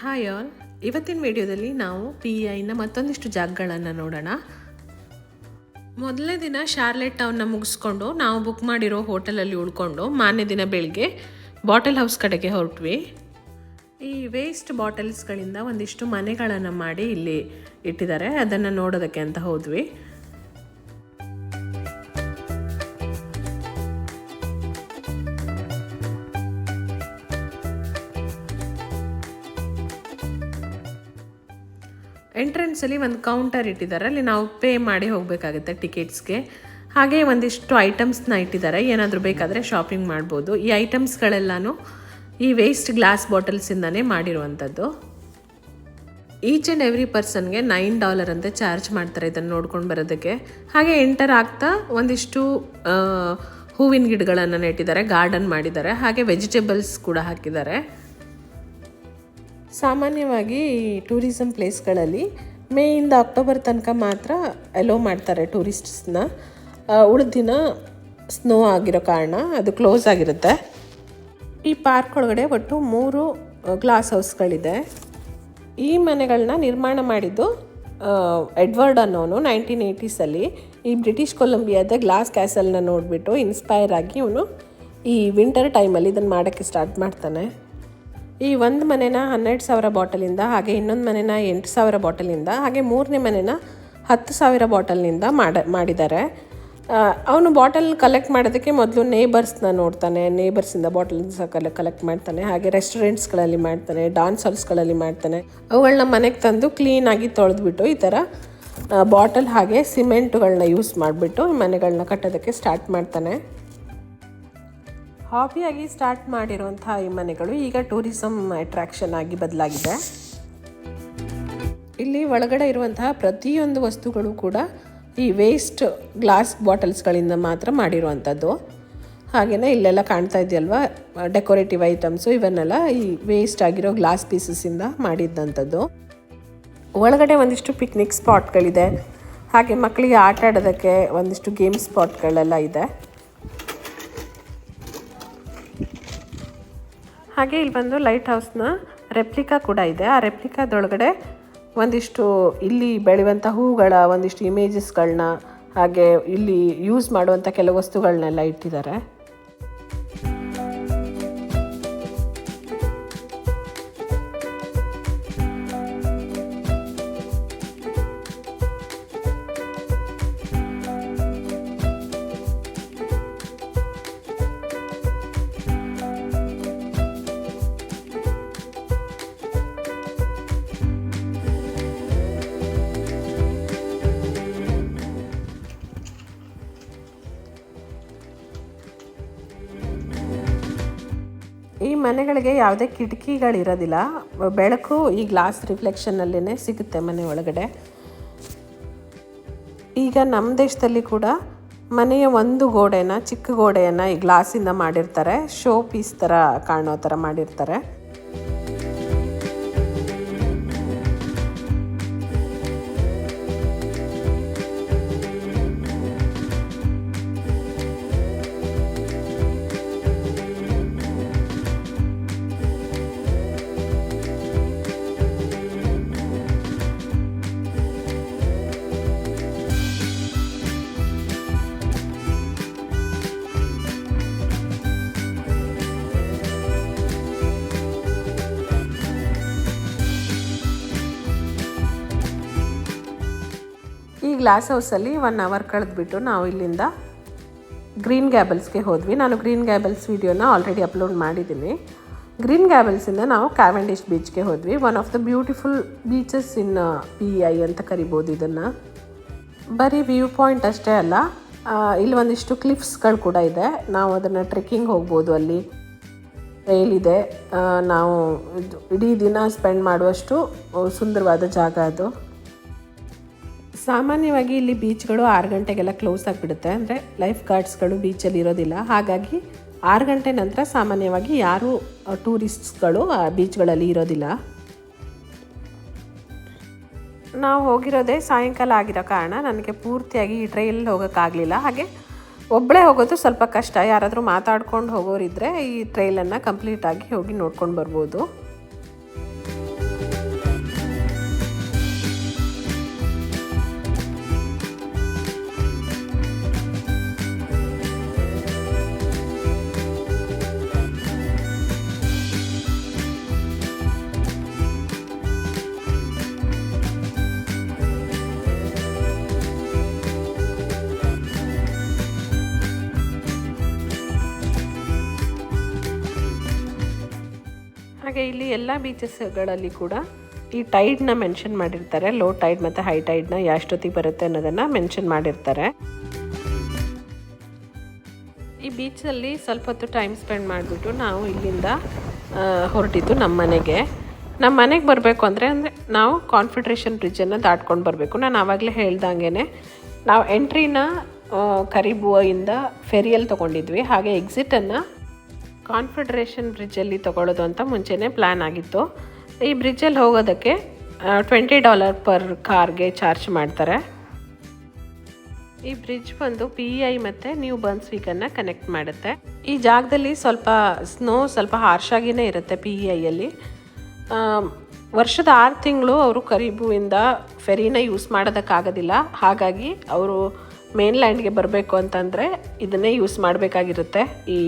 Hi all ಇವತ್ತಿನ ವಿಡಿಯೋದಲ್ಲಿ ನಾವು ಪಿ ಐನ ಮತ್ತೊಂದಿಷ್ಟು ಜಾಗಗಳನ್ನು ನೋಡೋಣ. ಮೊದಲನೇ ದಿನ ಶಾರ್ಲೆಟ್ ಟೌನ್ನ ಮುಗಿಸ್ಕೊಂಡು ನಾವು ಬುಕ್ ಮಾಡಿರೋ ಹೋಟೆಲಲ್ಲಿ ಉಳ್ಕೊಂಡು ಮಾನ್ಯ ದಿನ ಬೆಳಿಗ್ಗೆ ಬಾಟಲ್ ಹೌಸ್ ಕಡೆಗೆ ಹೊರಟ್ವಿ. ಈ ವೇಸ್ಟ್ ಬಾಟಲ್ಸ್ಗಳಿಂದ ಒಂದಿಷ್ಟು ಮನೆಗಳನ್ನು ಮಾಡಿ ಇಲ್ಲಿ ಇಟ್ಟಿದ್ದಾರೆ. ಅದನ್ನು ನೋಡೋದಕ್ಕೆ ಅಂತ ಹೋದ್ವಿ. ಎಂಟ್ರೆನ್ಸಲ್ಲಿ ಒಂದು ಕೌಂಟರ್ ಇಟ್ಟಿದ್ದಾರೆ. ಅಲ್ಲಿ ನಾವು ಪೇ ಮಾಡಿ ಹೋಗಬೇಕಾಗುತ್ತೆ ಟಿಕೆಟ್ಸ್ಗೆ ಹಾಗೆ ಒಂದಿಷ್ಟು ಐಟಮ್ಸ್ನ ಇಟ್ಟಿದ್ದಾರೆ. ಏನಾದರೂ ಬೇಕಾದರೆ ಶಾಪಿಂಗ್ ಮಾಡ್ಬೋದು. ಈ ಐಟಮ್ಸ್ಗಳೆಲ್ಲನೂ ಈ ವೇಸ್ಟ್ ಗ್ಲಾಸ್ ಬಾಟಲ್ಸಿಂದನೇ ಮಾಡಿರುವಂಥದ್ದು. ಈಚ್ ಆ್ಯಂಡ್ ಎವ್ರಿ ಪರ್ಸನ್ಗೆ ನೈನ್ ಡಾಲರ್ ಅಂತ ಚಾರ್ಜ್ ಮಾಡ್ತಾರೆ ಇದನ್ನು ನೋಡ್ಕೊಂಡು ಬರೋದಕ್ಕೆ. ಹಾಗೆ ಎಂಟರ್ ಆಗ್ತಾ ಒಂದಿಷ್ಟು ಹೂವಿನ ಗಿಡಗಳನ್ನು ನೆಟ್ಟಿದ್ದಾರೆ ಗಾರ್ಡನ್ ಮಾಡಿದ್ದಾರೆ. ಹಾಗೆ ವೆಜಿಟೇಬಲ್ಸ್ ಕೂಡ ಹಾಕಿದ್ದಾರೆ. ಸಾಮಾನ್ಯವಾಗಿ ಟೂರಿಸಮ್ ಪ್ಲೇಸ್ಗಳಲ್ಲಿ ಮೇಯಿಂದ ಅಕ್ಟೋಬರ್ ತನಕ ಮಾತ್ರ ಅಲೋ ಮಾಡ್ತಾರೆ ಟೂರಿಸ್ಟ್ಸ್ನ ಉಳಿದ ದಿನ ಸ್ನೋ ಆಗಿರೋ ಕಾರಣ ಅದು ಕ್ಲೋಸ್ ಆಗಿರುತ್ತೆ. ಈ ಪಾರ್ಕ್ ಒಳಗಡೆ ಒಟ್ಟು ಮೂರು ಗ್ಲಾಸ್ ಹೌಸ್ಗಳಿದೆ ಈ ಮನೆಗಳನ್ನ ನಿರ್ಮಾಣ ಮಾಡಿದ್ದು ಎಡ್ವರ್ಡ್ ಅನ್ನೋನು ನೈನ್ಟೀನ್ ಏಯ್ಟೀಸಲ್ಲಿ ಈ ಬ್ರಿಟಿಷ್ ಕೊಲಂಬಿಯಾದ ಗ್ಲಾಸ್ ಕ್ಯಾಸಲ್ನ ನೋಡಿಬಿಟ್ಟು ಇನ್ಸ್ಪೈರ್ ಆಗಿ ಇವನು ಈ ವಿಂಟರ್ ಟೈಮಲ್ಲಿ ಇದನ್ನು ಮಾಡೋಕ್ಕೆ ಸ್ಟಾರ್ಟ್ ಮಾಡ್ತಾನೆ. ಈ ಒಂದು ಮನೆನ ಹನ್ನೆರಡು ಸಾವಿರ ಬಾಟಲಿಂದ, ಹಾಗೆ ಇನ್ನೊಂದು ಮನೆನ ಎಂಟು ಸಾವಿರ ಬಾಟಲಿಂದ, ಹಾಗೆ ಮೂರನೇ ಮನೆನ ಹತ್ತು ಸಾವಿರ ಬಾಟಲ್ನಿಂದ ಮಾಡ, ಮಾಡಿದ್ದಾರೆ. ಅವನು ಬಾಟಲ್ ಕಲೆಕ್ಟ್ ಮಾಡೋದಕ್ಕೆ ಮೊದಲು ನೇಬರ್ಸ್ನ ನೋಡ್ತಾನೆ ನೇಬರ್ಸಿಂದ ಬಾಟಲ್ಸ್ ಕಲೆ ಕಲೆಕ್ಟ್ ಮಾಡ್ತಾನೆ, ಹಾಗೆ ರೆಸ್ಟೋರೆಂಟ್ಸ್ಗಳಲ್ಲಿ ಮಾಡ್ತಾನೆ ಡಾನ್ಸ್ ಹಾಲ್ಸ್ಗಳಲ್ಲಿ ಮಾಡ್ತಾನೆ. ಅವುಗಳನ್ನ ಮನೆಗೆ ತಂದು ಕ್ಲೀನಾಗಿ ತೊಳೆದ್ಬಿಟ್ಟು ಈ ಥರ ಬಾಟಲ್ ಹಾಗೆ ಸಿಮೆಂಟುಗಳನ್ನ ಯೂಸ್ ಮಾಡಿಬಿಟ್ಟು ಮನೆಗಳನ್ನ ಕಟ್ಟೋದಕ್ಕೆ ಸ್ಟಾರ್ಟ್ ಮಾಡ್ತಾನೆ. ಹಾಬಿಯಾಗಿ ಸ್ಟಾರ್ಟ್ ಮಾಡಿರುವಂತಹ ಈ ಮನೆಗಳು ಈಗ ಟೂರಿಸಮ್ ಅಟ್ರಾಕ್ಷನ್ ಆಗಿ ಬದಲಾಗಿದೆ. ಇಲ್ಲಿ ಒಳಗಡೆ ಇರುವಂತಹ ಪ್ರತಿಯೊಂದು ವಸ್ತುಗಳು ಕೂಡ ಈ ವೇಸ್ಟ್ ಗ್ಲಾಸ್ ಬಾಟಲ್ಸ್ಗಳಿಂದ ಮಾತ್ರ ಮಾಡಿರುವಂಥದ್ದು. ಹಾಗೆಯೇ ಇಲ್ಲೆಲ್ಲ ಕಾಣ್ತಾ ಇದೆಯಲ್ವಾ ಡೆಕೋರೇಟಿವ್ ಐಟಮ್ಸು ಇವನ್ನೆಲ್ಲ ಈ ವೇಸ್ಟ್ ಆಗಿರೋ ಗ್ಲಾಸ್ ಪೀಸಸ್ಸಿಂದ ಮಾಡಿದ್ದಂಥದ್ದು. ಒಳಗಡೆ ಒಂದಿಷ್ಟು ಪಿಕ್ನಿಕ್ ಸ್ಪಾಟ್ಗಳಿದೆ ಹಾಗೆ ಮಕ್ಕಳಿಗೆ ಆಟ ಆಡೋದಕ್ಕೆ ಒಂದಿಷ್ಟು ಗೇಮ್ ಸ್ಪಾಟ್ಗಳೆಲ್ಲ ಇದೆ. ಹಾಗೆ ಇಲ್ಲಿ ಬಂದು ಲೈಟ್ ಹೌಸ್ನ ರೆಪ್ಲಿಕಾ ಕೂಡ ಇದೆ. ಆ ರೆಪ್ಲಿಕಾದೊಳಗಡೆ ಒಂದಿಷ್ಟು ಇಲ್ಲಿ ಬೆಳೆಯುವಂಥ ಹೂಗಳ, ಒಂದಿಷ್ಟು ಇಮೇಜಸ್ಗಳನ್ನ ಹಾಗೆ ಇಲ್ಲಿ ಯೂಸ್ ಮಾಡುವಂಥ ಕೆಲವು ವಸ್ತುಗಳನ್ನೆಲ್ಲ ಇಟ್ಟಿದ್ದಾರೆ. ಈ ಮನೆಗಳಿಗೆ ಯಾವುದೇ ಕಿಟಕಿಗಳಿರೋದಿಲ್ಲ. ಬೆಳಕು ಈ ಗ್ಲಾಸ್ ರಿಫ್ಲೆಕ್ಷನ್ನಲ್ಲೇ ಸಿಗುತ್ತೆ ಮನೆ ಒಳಗಡೆ. ಈಗ ನಮ್ಮ ದೇಶದಲ್ಲಿ ಕೂಡ ಮನೆಯ ಒಂದು ಗೋಡೆನ ಚಿಕ್ಕ ಗೋಡೆಯನ್ನು ಈ ಗ್ಲಾಸಿಂದ ಮಾಡಿರ್ತಾರೆ. ಶೋ ಪೀಸ್ ಥರ ಕಾಣೋ ಥರ ಮಾಡಿರ್ತಾರೆ. ಗ್ಲಾಸ್ ಹೌಸಲ್ಲಿ ಒನ್ ಅವರ್ ಕಳೆದ್ಬಿಟ್ಟು ನಾವು ಇಲ್ಲಿಂದ ಗ್ರೀನ್ ಗ್ಯಾಬಲ್ಸ್ಗೆ ಹೋದ್ವಿ. ನಾನು ಗ್ರೀನ್ ಗ್ಯಾಬಲ್ಸ್ ವಿಡಿಯೋನ ಆಲ್ರೆಡಿ ಅಪ್ಲೋಡ್ ಮಾಡಿದ್ದೀನಿ. ಗ್ರೀನ್ ಗ್ಯಾಬಲ್ಸಿಂದ ನಾವು ಕ್ಯಾವೆಂಡಿಶ್ ಬೀಚ್ಗೆ ಹೋದ್ವಿ. One of the beautiful beaches in P I ಅಂತ ಕರಿಬೋದು ಇದನ್ನು. ಬರೀ ವ್ಯೂ ಪಾಯಿಂಟ್ ಅಷ್ಟೇ ಅಲ್ಲ ಇಲ್ಲಿ ಒಂದಿಷ್ಟು ಕ್ಲಿಫ್ಸ್ಗಳು ಕೂಡ ಇದೆ. ನಾವು ಅದನ್ನು ಟ್ರೆಕ್ಕಿಂಗ್ ಹೋಗ್ಬೋದು ಅಲ್ಲಿ. ಟ್ರೈಲ್ ಇದೆ. ನಾವು ಇದು ಇಡೀ ದಿನ ಸ್ಪೆಂಡ್ ಮಾಡುವಷ್ಟು ಸುಂದರವಾದ ಜಾಗ ಅದು. ಸಾಮಾನ್ಯವಾಗಿ ಇಲ್ಲಿ ಬೀಚ್ಗಳು ಆರು ಗಂಟೆಗೆಲ್ಲ ಕ್ಲೋಸ್ ಆಗಿಬಿಡುತ್ತೆ. ಅಂದರೆ ಲೈಫ್ ಗಾರ್ಡ್ಸ್ಗಳು ಬೀಚಲ್ಲಿ ಇರೋದಿಲ್ಲ. ಹಾಗಾಗಿ ಆರು ಗಂಟೆ ನಂತರ ಸಾಮಾನ್ಯವಾಗಿ ಯಾರೂ ಟೂರಿಸ್ಟ್ಸ್ಗಳು ಆ ಬೀಚ್ಗಳಲ್ಲಿ ಇರೋದಿಲ್ಲ. ನಾವು ಹೋಗಿರೋದೇ ಸಾಯಂಕಾಲ ಆಗಿರೋ ಕಾರಣ ನನಗೆ ಪೂರ್ತಿಯಾಗಿ ಈ ಟ್ರೈಲ್ ಹೋಗೋಕ್ಕಾಗಲಿಲ್ಲ ಹಾಗೆ ಒಬ್ಬಳೇ ಹೋಗೋದು ಸ್ವಲ್ಪ ಕಷ್ಟ. ಯಾರಾದರೂ ಮಾತಾಡ್ಕೊಂಡು ಹೋಗೋರಿದ್ದರೆ ಈ ಟ್ರೈಲನ್ನು ಕಂಪ್ಲೀಟಾಗಿ ಹೋಗಿ ನೋಡ್ಕೊಂಡು ಬರ್ಬೋದು. ಹಾಗೆ ಇಲ್ಲಿ ಎಲ್ಲ ಬೀಚಸ್ಗಳಲ್ಲಿ ಕೂಡ ಈ ಟೈಡ್ನ ಮೆನ್ಷನ್ ಮಾಡಿರ್ತಾರೆ. ಲೋ ಟೈಡ್ ಮತ್ತು ಹೈ ಟೈಡ್ನ ಎಷ್ಟೊತ್ತಿಗೆ ಬರುತ್ತೆ ಅನ್ನೋದನ್ನು ಮೆನ್ಷನ್ ಮಾಡಿರ್ತಾರೆ. ಈ ಬೀಚಲ್ಲಿ ಸ್ವಲ್ಪ ಹೊತ್ತು ಟೈಮ್ ಸ್ಪೆಂಡ್ ಮಾಡಿಬಿಟ್ಟು ನಾವು ಇಲ್ಲಿಂದ ಹೊರಟಿದ್ದು ನಮ್ಮ ಮನೆಗೆ. ನಮ್ಮ ಮನೆಗೆ ಬರಬೇಕು ಅಂದರೆ ಅಂದರೆ ನಾವು ಕಾನ್ಫಿಡ್ರೇಷನ್ ಬ್ರಿಡ್ಜನ್ನು ದಾಟ್ಕೊಂಡು ಬರಬೇಕು. ನಾನು ಆವಾಗಲೇ ಹೇಳ್ದಂಗೆ ನಾವು ಎಂಟ್ರಿನ ಕರಿಬುವಿಂದ ಫೆರಿಯಲ್ಲಿ ತೊಗೊಂಡಿದ್ವಿ. ಹಾಗೆ ಎಕ್ಸಿಟನ್ನು ಕಾನ್ಫೆಡರೇಷನ್ ಬ್ರಿಡ್ಜಲ್ಲಿ ತೊಗೊಳ್ಳೋದು ಅಂತ ಮುಂಚೆನೇ ಪ್ಲ್ಯಾನ್ ಆಗಿತ್ತು. ಈ ಬ್ರಿಡ್ಜಲ್ಲಿ ಹೋಗೋದಕ್ಕೆ ಟ್ವೆಂಟಿ ಡಾಲರ್ ಪರ್ ಕಾರ್ಗೆ ಚಾರ್ಜ್ ಮಾಡ್ತಾರೆ. ಈ ಬ್ರಿಡ್ಜ್ ಬಂದು ಪಿ ಐ ಮತ್ತು ನ್ಯೂ ಬನ್ಸ್ವೀಕನ್ನು ಕನೆಕ್ಟ್ ಮಾಡುತ್ತೆ. ಈ ಜಾಗದಲ್ಲಿ ಸ್ವಲ್ಪ ಸ್ನೋ ಸ್ವಲ್ಪ ಹಾರ್ಶಾಗಿನೇ ಇರುತ್ತೆ ಪಿ ಐಯಲ್ಲಿ ವರ್ಷದ ಆರು ತಿಂಗಳು ಅವರು ಕರಿಬುವಿಂದ ಫೆರಿನ ಯೂಸ್ ಮಾಡೋದಕ್ಕಾಗೋದಿಲ್ಲ. ಹಾಗಾಗಿ ಅವರು ಮೇನ್ಲ್ಯಾಂಡ್ಗೆ ಬರಬೇಕು ಅಂತಂದರೆ ಇದನ್ನೇ ಯೂಸ್ ಮಾಡಬೇಕಾಗಿರುತ್ತೆ. ಈ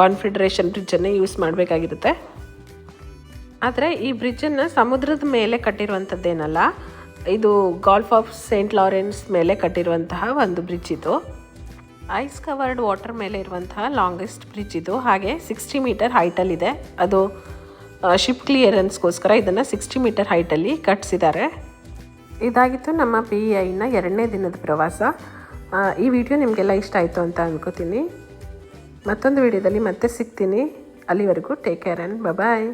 ಕಾನ್ಫಿಡ್ರೇಷನ್ ಬ್ರಿಡ್ಜನ್ನೇ ಯೂಸ್ ಮಾಡಬೇಕಾಗಿರುತ್ತೆ. ಆದರೆ ಈ ಬ್ರಿಡ್ಜನ್ನು ಸಮುದ್ರದ ಮೇಲೆ ಕಟ್ಟಿರುವಂಥದ್ದೇನಲ್ಲ, ಇದು ಗಾಲ್ಫ್ ಆಫ್ ಸೇಂಟ್ ಲಾರೆನ್ಸ್ ಮೇಲೆ ಕಟ್ಟಿರುವಂತಹ ಒಂದು ಬ್ರಿಡ್ಜ್ ಇದು. ಐಸ್ ಕವರ್ಡ್ ವಾಟರ್ ಮೇಲೆ ಇರುವಂತಹ ಲಾಂಗೆಸ್ಟ್ ಬ್ರಿಡ್ಜ್ ಇದು. ಹಾಗೆ ಸಿಕ್ಸ್ಟಿ ಮೀಟರ್ ಹೈಟಲ್ಲಿದೆ ಅದು ಶಿಪ್ ಕ್ಲಿಯರೆನ್ಸ್ಗೋಸ್ಕರ ಇದನ್ನು ಸಿಕ್ಸ್ಟಿ ಮೀಟರ್ ಹೈಟಲ್ಲಿ ಕಟ್ಟಿಸಿದ್ದಾರೆ ಇದಾಗಿತ್ತು ನಮ್ಮ ಪಿ ಐನ ಎರಡನೇ ದಿನದ ಪ್ರವಾಸ. ಈ ವಿಡಿಯೋ ನಿಮಗೆಲ್ಲ ಇಷ್ಟ ಆಯಿತು ಅಂತ ಅಂದ್ಕೋತೀನಿ ಮತ್ತೊಂದು ವಿಡಿಯೋದಲ್ಲಿ ಮತ್ತೆ ಸಿಗ್ತೀನಿ. ಅಲ್ಲಿವರೆಗೂ ಟೇಕ್ ಕೇರ್ ಆ್ಯಂಡ್ ಬಾಯ್